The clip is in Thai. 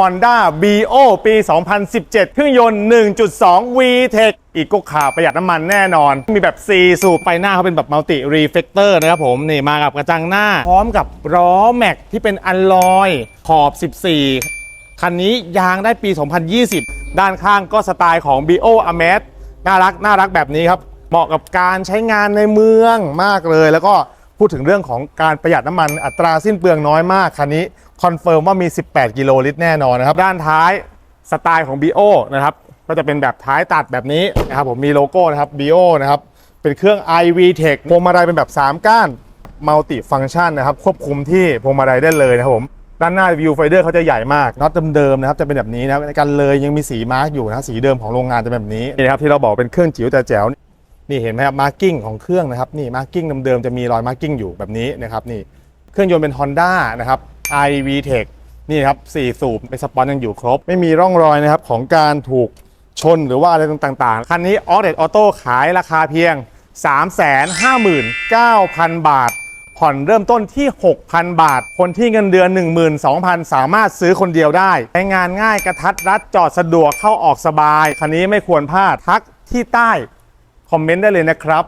Honda BO ปี 2017 เครื่องยนต์ 1.2 VTEC อีกก็ขาประหยัดน้ำมันแน่นอน มีแบบ4สูบไปหน้าเขาเป็นแบบมัลติรีเฟกเตอร์นะครับผม นี่มากับกระจังหน้า พร้อมกับล้อแม็กที่เป็นอัลลอยขอบ 14 คันนี้ยางได้ปี 2020 ด้านข้างก็สไตล์ของ BO a m a z น่ารักน่ารักแบบนี้ครับ เหมาะกับการใช้งานในเมืองมากเลยแล้วก็ พูดถึงเรื่องของการประหยัดน้ำมันอัตราสิ้นเปลืองน้อยมากคันนี้คอนเฟิร์มว่ามี 18 กิโลลิตรแน่นอนนะครับ ด้านท้ายสไตล์ของ BO นะครับ ก็จะเป็นแบบท้ายตัดแบบนี้นะครับผมมีโลโก้นะครับ BO นะครับ เป็นเครื่อง iV Tech พวงมาลัยเป็นแบบ 3 ก้านมัลติฟัง c t ชันนะครับ ควบคุมที่พวงมาลัยได้เลยนะครับผม ด้านหน้าวิวไฟเดอร์เขาจะใหญ่มากน็อตเดิมๆนะครับ จะเป็นแบบนี้นะในการเลยยังมีสีมาร์กอยู่นะสีเดิมของโรงงานจะเป็นแบบนี้นี่นะครับที่เราบอกเป็นเครื่องจิ๋วแต่แจ๋ว นี่เห็นไหมครับมาร์กิ้งของเครื่องนะครับนี่มาร์กิ้งเดิมๆจะมีรอยมาร์กิ้งอยู่แบบนี้นะครับนี่เครื่องยนต์เป็น Honda นะครับ iV Tech นี่ครับ4สูบเป็นสปอนยังอยู่ครบ ไม่มีร่องรอยนะครับของการถูกชนหรือว่าอะไรต่างๆ คันนี้ a u d e t Auto ขายราคาเพียง 359,000 บาท ผ่อนเริ่มต้นที่ 6,000 บาท คนที่เงินเดือน 12,000 สามารถซื้อคนเดียวได้ใช้งานง่ายกระทัดรัดจอดสะดวกเข้าออกสบาย คันนี้ไม่ควรพลาดทักที่ใต้ คอมเมนต์ได้เลยนะครับ